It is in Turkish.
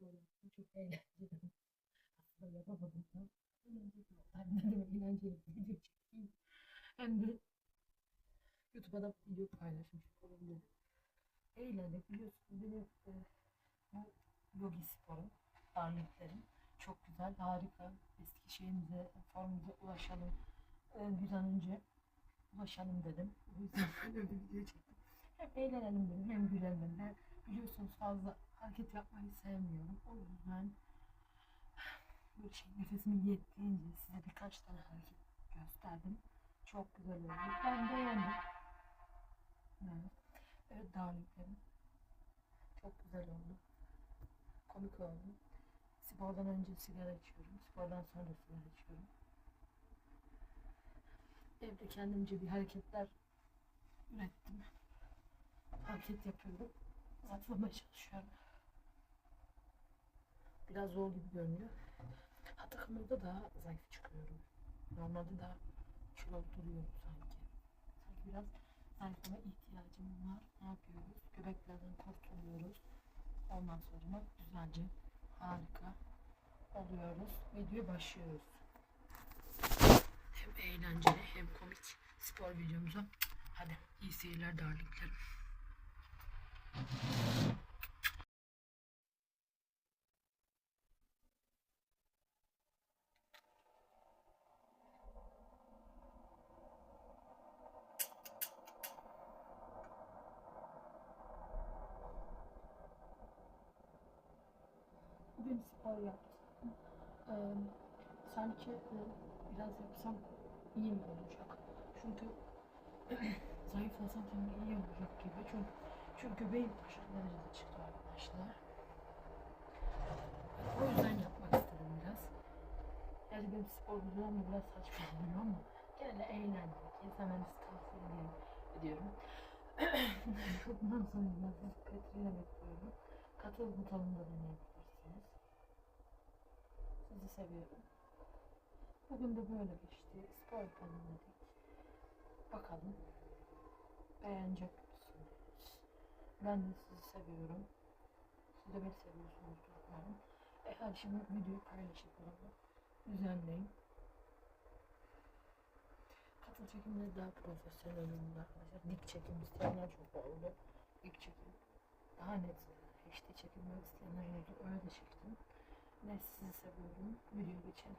Çok eğlenceli. Aslında yapamadım da. Dedim eğlenceli bir video çekeyim. Hem de YouTube'a da video paylaşmış olabilirim. Eğlendik biliyorsunuz benim e, bu yogi sporum, darlıklarım çok güzel, harika. Eski şeyimize, formumuza ulaşalım. E, bir an önce ulaşalım dedim. O yüzden böyle bir video çektim. Hem eğlenelim dedim, hem gülelim. Hem biliyorsunuz fazla hareket yapmayı sevmiyorum. O yüzden böyle şey nefesimin yettiğince size birkaç tane hareket gösterdim. Çok güzel oldu. Ben beğendim. Evet. Evet darlıklarım. Çok güzel oldu. Komik oldu. Spordan önce sigara içiyorum. Spordan sonra sigara içiyorum. Evde kendimce bir hareketler ürettim. Hareket yapıyorum. Atlamaya çalışıyorum. Biraz zor gibi görünüyor. Hatta kamerada daha zayıf çıkıyorum. Normalde daha kilolu duruyorum sanki. Sanki biraz zayıflama ihtiyacım var. Ne yapıyoruz? Göbeklerden kurtuluyoruz. Ondan sonra güzelce harika oluyoruz. Videoya başlıyoruz. Hem eğlenceli hem komik spor videomuza. Hadi iyi seyirler darlıklarım. Bugün spor yaptım. Ee, sanki e, biraz yapsam iyi mi olacak? Çünkü zayıflasam sanki iyi olacak gibi. Çünkü, çünkü aşırı derecede çıktı arkadaşlar. O yüzden yapmak istedim biraz. Yani benim spor videom biraz saçma oluyor ama gene de eğlendik. İzlemenizi tavsiye ediyorum. ediyorum. Bundan sonra biraz Petri'yle bekliyorum. Katıl butonunu da deneyebilirsiniz. Sizi seviyorum. Bugün de böyle geçti. Spor yapalım dedik. Bakalım. Beğenecek? Ben de sizi seviyorum. Siz de beni seviyorsunuzdur umarım. E hadi şimdi videoyu paylaşalım. Düzenleyin. Katıl çekimleri daha profesyonel oldu arkadaşlar. Dik çekim isteyenler çok oldu. Dik çekim daha net HD çekilmek isteyenler oldu. Öyle de çektim. Neyse sizi seviyorum. Videoya geçelim.